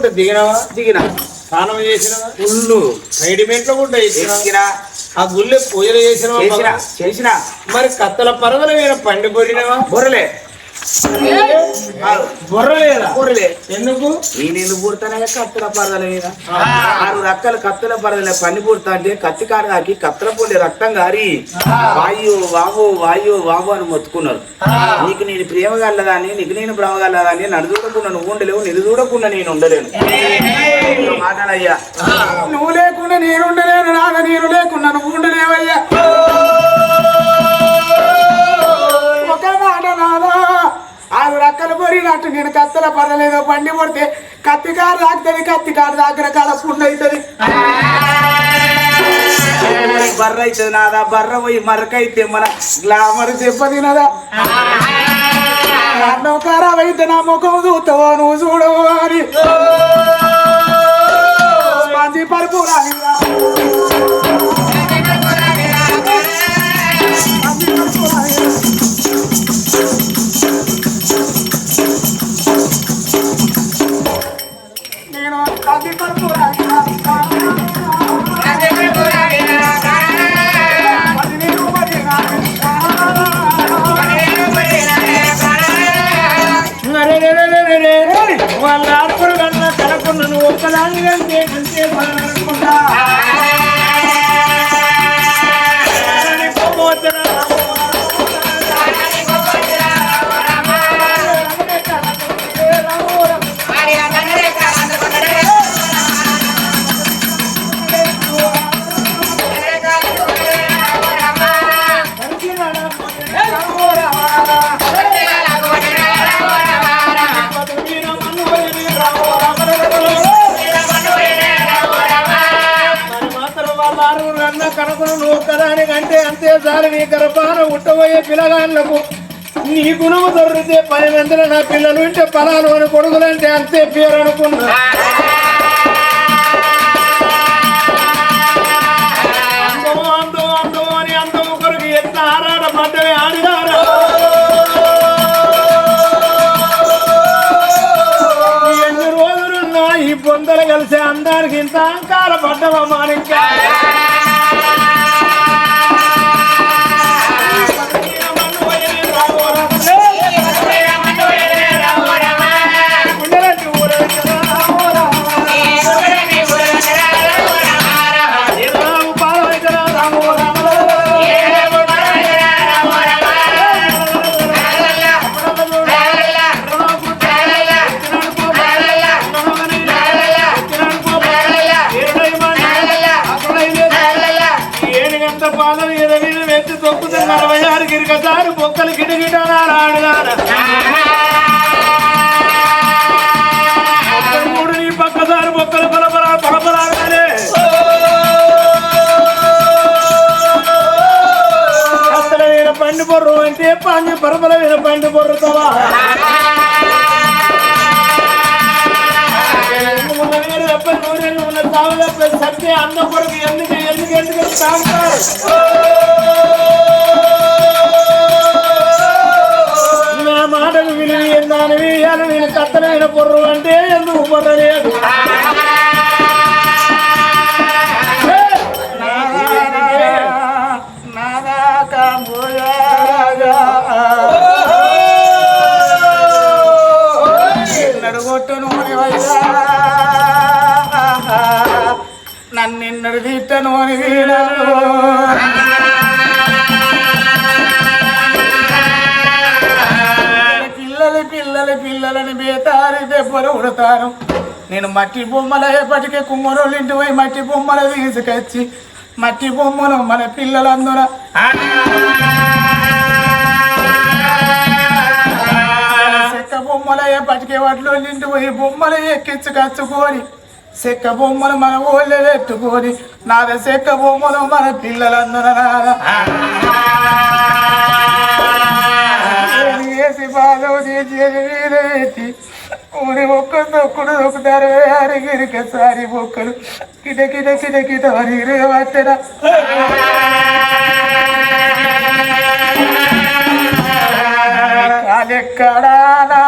ఉంటే దిగినావా? దిగిన. స్నానం చేసినావా? ఫుల్లు. రెడీమేడ్లో కూడా ఎక్కిన ఆ గుళ్ళె పూజలు చేసినావా చేసిన చేసిన. మరి కత్తల పరదల మీద పండి పొరినావా బొర్రలే. ఎందుకు? పూడతానే కత్తుల పరదల మీద. ఆరు రక్కల కత్తుల పరదల పని పూడతా అంటే కత్తి కాడ దాకి కత్తుల పొడి రక్తం గారి. వాయు వావు వాయు వావు అని మొత్తుకున్నారు. నీకు నేను ప్రేమ గల్లదాన్ని నీకు నేను ప్రేమ గల్లదాన్ని నన్ను చూడకుండా నువ్వు ఉండలేవు నిన్ను చూడకుండా నేను ఉండలేను. మాటనయ్యా. నువ్వు లేకుండా నేను ఉండలేను నాన్న నేను లేకుండా నువ్వు ఉండలేవయ్యా. రక్కలు పొరినట్టు నేను కత్తెల పడలేదో. పండి పడితే కత్తి కారు తాకుతుంది కత్తి కారు దగ్గర కాడ పుండు అవుతుంది. బర్ర అవుతుంది నాదా బర్ర పోయి మరకైతే మన గ్లామర్ దెబ్బతినదా అన్నం ఖరాబ్ అయితే నా ముఖం చూస్తావో నువ్వు చూడవు అని. మంచి పరుపు కనుకను నువ్వు ఒక్కదానికంటే అంతే చాలు నీ గర్భాన ఉట్టబోయే పిల్లగాళ్ళకు నీ గుణము దొరికితే పది మందిలో నా పిల్లలు ఉంటే పొలాలు అని కొడుకులంటే అంతే పేరు అనుకున్నా. కలిసి అందరికి ఇంత అహంకార పడ్డమా ఎదవిన వెత్తి తొక్కుతున్న అరవై ఆరు గిరికసారి బొక్కలు గిటగిట ఆడుదాన మూడు నీ పక్కసారి బొక్కలు బలబలా బలబలాగానే అత్తల మీద పండు బొర్రు అంటే పాంజి పరపల మీద పండు బొర్రుతావా ఉన్న వేరు తప్ప నూనెలు ఉన్న తావు తప్ప సత్య అన్న కొరకు ఎందుకు ఎందుకు ఎందుకు తాగుతారు ఎందానివి అని నేను కత్తనైన పొర్రు అంటే ఎందుకు పొరలేదు నన్నిన్నడు తిట్టను అని పిల్లలు పిల్లలని బేతారి దెబ్బలు ఉడతాను నేను మట్టి బొమ్మల ఎప్పటికే కుమ్మరోళ్ళ ఇంటి పోయి మట్టి బొమ్మలు తీసుకొచ్చి మట్టి బొమ్మను మన పిల్లలందరూ. చెక్క బొమ్మల ఎప్పటికే వాటిలో నిండి పోయి బొమ్మలు ఎక్కించుకొచ్చుకొని చెక్క బొమ్మలు మన ఊళ్ళో పెట్టుకొని నాద చెక్క బొమ్మలు మన పిల్లలందరూ నాద. బాధ చేసి దొక్కుడు దొక్కుతారు అరిగిరిక సారి బొక్కలు. కిట కిట కిట కిట అరిగిరే పట్టరా కాలెక్కడా నా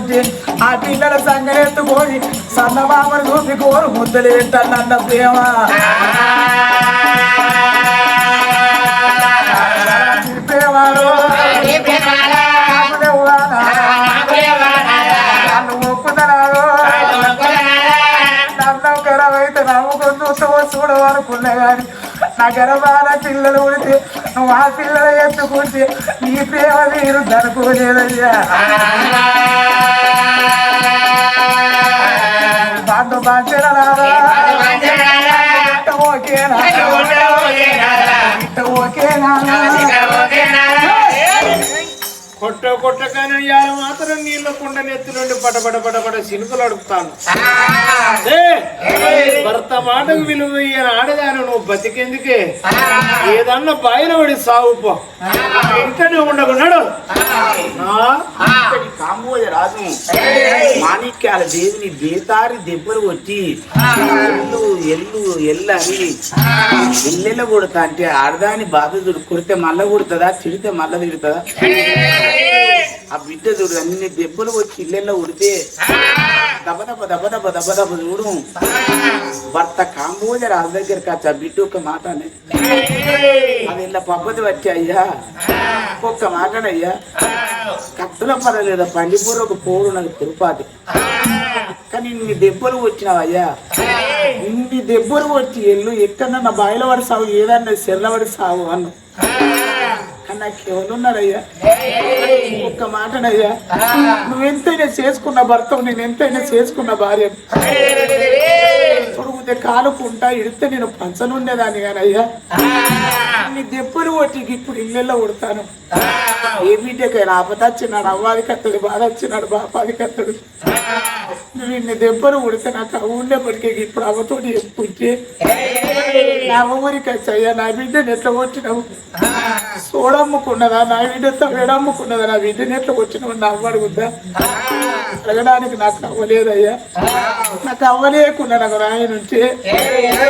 కొడుకులుంటే ఆ పిల్లల సంగరెత్తుకొని సన్నమామను చూపి కోరు ముద్దలు పెట్టాలన్న ప్రేమ. చూడవనుకున్నా కానీ నా గర్భాన పిల్లలు ఉడితే ఆ పిల్లలు ఎత్తుకుంటే నీ ప్రేమ మీరు దనుకోలేదయ్యా బాంధు ఇట్ట ఓకేనా ఓకేనా కొట్ట కొట్ట కానీ ఇవాళ మాత్రం నీళ్ళ కుండ నెత్తి నుండి పటపట పటపట సినుకులు అడుగుతాను. భర్త మాటకు విలువ ఇయ్యని ఆడదాను నువ్వు బతికెందుకే? ఏదన్నా బాయిల పడి సాగు ఉండకున్నాడు కాంబోజ రాజు మాణిక్యాల దేవుని బేతారి దెబ్బలు కొట్టి ఎల్లు ఎల్లు ఎల్లు అని ఎల్లెల్ల కొడతా అంటే ఆడదాని బాధ చూడు. కొడితే మళ్ళా కొడుతుందా తిడితే మళ్ళా తిడుతుందా? ఆ బిడ్డ చూడు అన్ని దెబ్బలు వచ్చి ఇల్లెల్లో ఉడితే దబదబ దబదబ దబదబ చూడు. భర్త కాంబోజ రాజు దగ్గర వచ్చి బిడ్డు బిడ్డ ఒక మాట అది ఇలా పబ్బది వచ్చి అయ్యా ఒక్క మాటనయ్యా కత్తుల పడలేదు పండిపూర్ ఒక పోరు నాకు పొరపాటు కానీ ఇన్ని దెబ్బలు వచ్చినావయ్యా ఇన్ని దెబ్బలు వచ్చి ఎల్లు ఎక్కడన్నా నా బాయిల సాగు ఏదన్నా సెల్లవాడి సాగు అన్ను. నాకు ఎవరున్నారయ్యా? ఒక్క మాటనయ్యా. నువ్వెంతైనా చేసుకున్న భర్తవు నేను ఎంతైనా చేసుకున్న భార్య తొడుగుతే కాలుకుంటా ఇడితే నేను పంచనుండేదాన్ని కానీ అయ్యా. నీ దెబ్బలు కొట్టికి ఇప్పుడు ఇళ్ళల్లో కొడతాను. ఏ బిడ్డకైనా ఆపద వచ్చినాడు అవ్వాది కత్తడు బాధ వచ్చినాడు బాపాది కత్తడు నువ్వు ఇన్ని దెబ్బలు కొడితే నాకు ఉండేప్పటికీ ఇప్పుడు అవ్వతోటి చెప్పుకుంటే నా ఊరికి వచ్చాయ్యా నా బిడ్డను ఎట్లా కొట్టినావు? సోడమ్ముకున్నదా? నా బిడ్డతో వేడమ్ముకున్నదా నా బిడ్డను ఎట్లా కొట్టినావు? నా అవ్వడుగుద్దా? అడగడానికి నాకు అవ్వలేదయ్యా నాకు అవ్వలేకుండా నాకు రాయన ఉంటే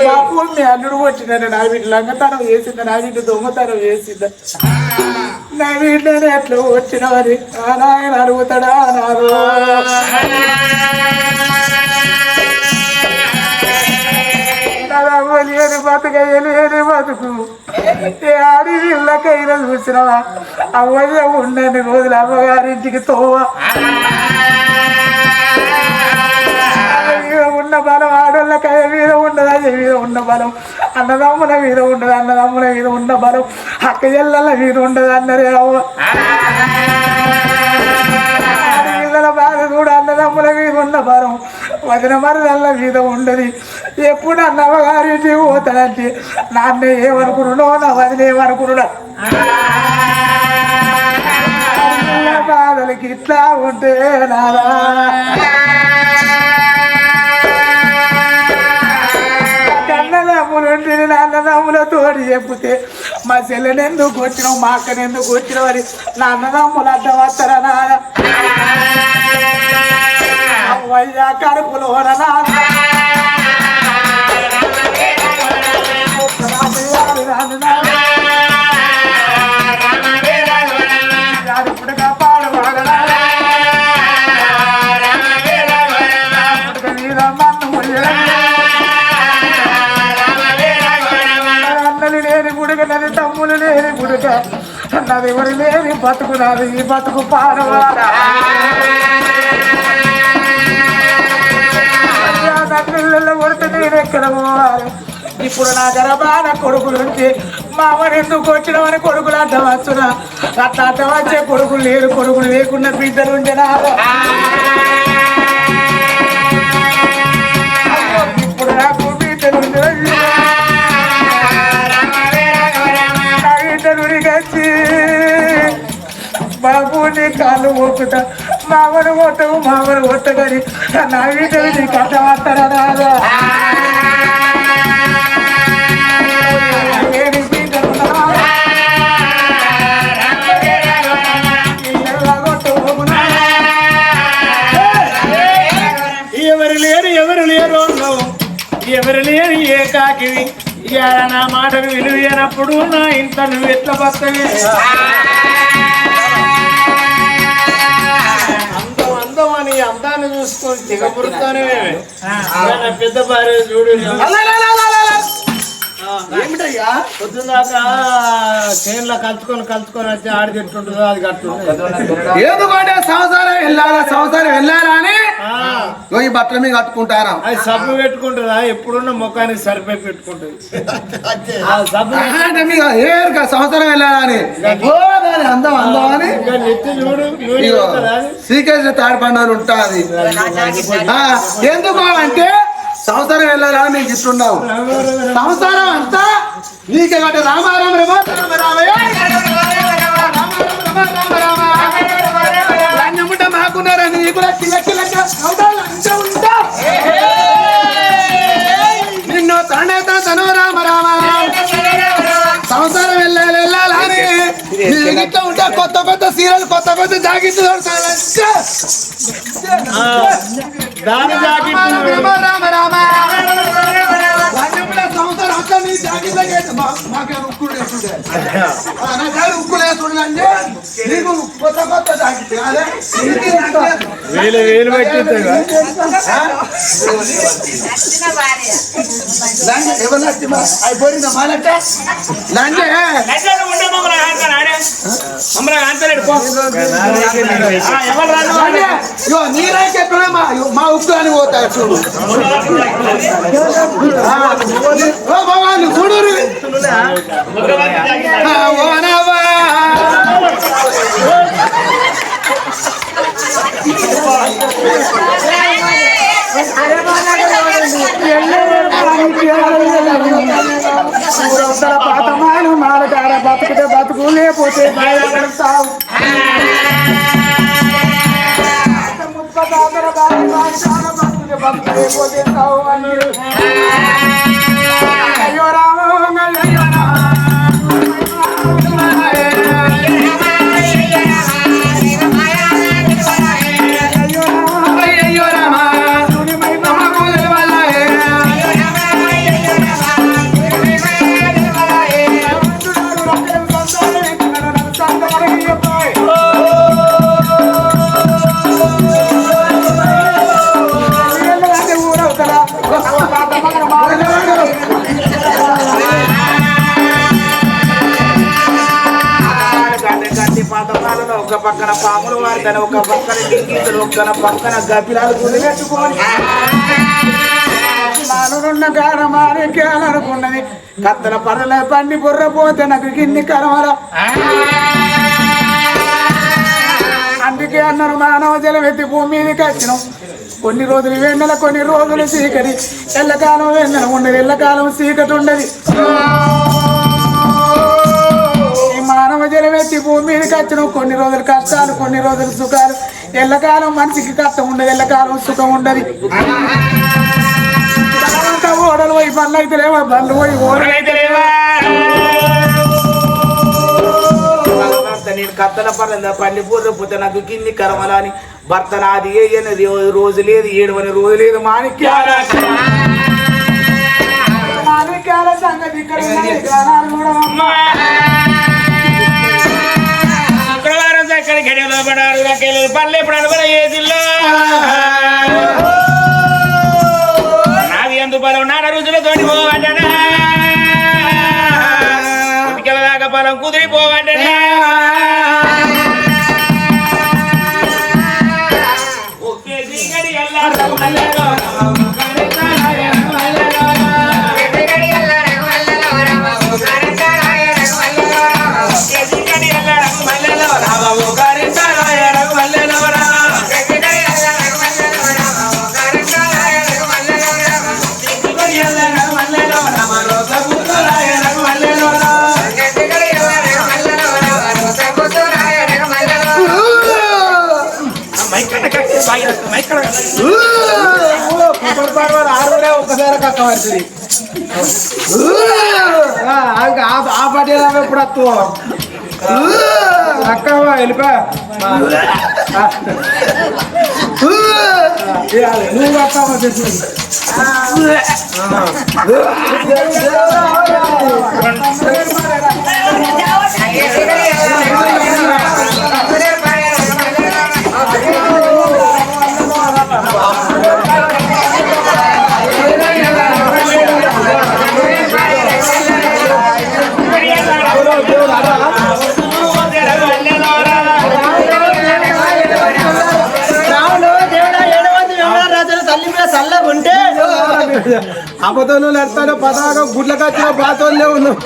బాపు మీ అల్లుడు వచ్చిందని నా వీటి లంగతనం వేసింది నా వీటి దొంగతనం వేసింద. నా వీటిని ఎట్లా వచ్చినవని ఆ నాయన అడుగుతాడా అన్నారు. లేని బతుక లేని బతుకు. ఆడి వీళ్ళకైనా చూసినవా? అవ్వదే ఉండని రోజులు అమ్మగారింటికి తోవా. మీద ఉన్న బలం ఆడోళ్ళకయ్య మీద ఉండదు అయ్య మీద ఉన్న బలం. అన్నదమ్ముల మీద ఉండదు అన్నదమ్ముల మీద ఉన్న బలం. అక్క చెల్లెళ్ళ మీద ఉండదు అన్నరే అవ్వ. పిల్లల బాధ కూడా అన్నదమ్ముల మీద ఉన్న బలం. వదిన మరదళ్ళ మీద ఉండదు. ఎప్పుడు అన్నమ్మగారింటి పోతాడంటే నాన్న ఏమనుకున్నాడో నా వదిన ఏమనుకున్నాడో. బాధలకి ఇట్లా ఉంటే నాదా అన్నదమ్ములు ఉంటే చెప్తే మా చెల్లెని ఎందుకు వచ్చినావు మా అక్కని ఎందుకు వచ్చినావు అని. నాన్నదమ్ములు అడ్డం వస్తారా నాన్న? అవ్వయ్యా కడుపులో తమ్ములు లేని గుడుక నది ఎవరు లేని బతుకు నాది బతుకు పాడవాడా ఎక్కడ పోవాలి ఇప్పుడు నా గర్భాన కొడుకులుంటే మామని ఎందుకు వచ్చినామని కొడుకులు అడ్డం వస్తున్నా? అట్లా అడ్డం వచ్చే కొడుకులు లేరు కొడుకులు లేకుండా బిడ్డలు ఉండేనా ఇప్పుడు నాకు బిడ్డలు ఉండేది. నా బాబు నీ కాళ్ళు మోకుతా మామను కొట్టవు మామను కొట్టగని నా బిడ్డలు నీ కథ మాట్లాడా కాకివి ఇవాళ నా మాటకు విలువైనప్పుడు నా ఇంత నువ్వు ఎట్లా బతవి అందం అందం అని అందాన్ని చూసుకొని తెగపురుతానే పెద్ద భార్య చూడు. ఏమిటయ్యా? పొద్దున్నాక చేనులో కలుసుకొని కలుసుకొని వచ్చి ఆడి తింటుంటుందో అది కట్టు ఎందుకంటే సంవత్సరం వెళ్ళాలా? సంవత్సరం వెళ్ళాలా అని? ఈ బట్టలు మీద కట్టుకుంటారా? అది సబ్బు పెట్టుకుంటుందా? ఎప్పుడున్న ముఖానికి సరిపోయి పెట్టుకుంటుంది. ఏరుగా సంవత్సరం వెళ్ళాలా అని? అందం అందం అని? ఇంకా నెత్తి చూడు నూనె ఇగో పోతుందా అది? శ్రీకృష్ణ తాడి పండుగలు ఉంటుంది ఎందుకు అంటే సంవత్సరం వెళ్ళాలా అని నీకు ఇస్తున్నావు సంవత్సరం అంతా నీకే కాబట్టి రామారామ రమ రామ రామయ్య మాకున్నారని నీకు నిన్ను తండ్రి తను రామ రామ సంవత్సరం వెళ్ళాలి వెళ్ళాలని నీకు ఉంటా కొత్త కొత్త సీరియల్ కొత్త కొత్త ఆ, దాని జాకెట్ రామ రామ సంవత్సరం మాకే ఉక్కులు అంటే నీకు కొత్త. వేలు వేలు అయిపోయిందా మా నీరే చెప్పినా ఉక్కు అని పోతారు. చూడు భగవాన్ చూడు. ఓనవా ఊరవతల పాతమాను మాలకాడ బతుకుతే బతుకు లేకపోతే బయలుదేరుతావు ముప్పదాతల బావి మాలకాడ బతుకుతే బతుకు లేకపోతే సావు పక్కన పాములు తన ఒక పక్కన డింగితులు ఒక పక్కన గపిలాలు గుడి పెట్టుకొని. మానున్న కారమానికేయాలనుకున్నది కత్తల పరలే పండి బుర్ర పోతే నాకు గిన్ని కరమల. అందుకే అన్నారు మానవ జలం ఎత్తి భూమి మీదకి వచ్చినాం. కొన్ని రోజులు వెన్నెల కొన్ని రోజులు చీకటి. ఎల్లకాలం వెన్నెల ఉండదు ఎల్లకాలం చీకటి ఉండదు. జలం ఎత్తి భూమి మీదకి వచ్చినాం. కొన్ని రోజులు కష్టాలు కొన్ని రోజులు సుఖాలు. ఎల్లకాలం మనిషికి కష్టం ఉండదు ఎల్లకాలం సుఖం ఉండదు. ఓడలు పోయి బండ్లు అయితే లేవా? బండ్లు పోయి ఓడలు అయితే లేవా? నేను కత్తల పర్లేదు. పండి పూర్ర పోతే నాకు గిన్ని కరమల అని. భర్త నాది ఏయని రోజు లేదు ఏడవని రోజు లేదు. మాణిక్యాల మాణిక్యాల సంగతి ఇక్కడ ఉన్నాయి, గడిలో పడారు రకేలు పల్లె ఇప్పుడు అనుకున్న నాది ఎందు బలం. నాన్న రుజులతోటి పోవంటనా ఉతికెల దాకా బలం కుదిరిపోవంటనా కుప్పటి కక్క పడుతుంది ఆ పాటి ఎప్పుడు వస్తు అక్క వెళ్ళిపో నువ్వు వస్తావా చెప్పు రాముడు అబద్ధంలో నడతాడు పదాగా గుడ్ల కట్టిన బాతోళ్ళే ఉన్నావు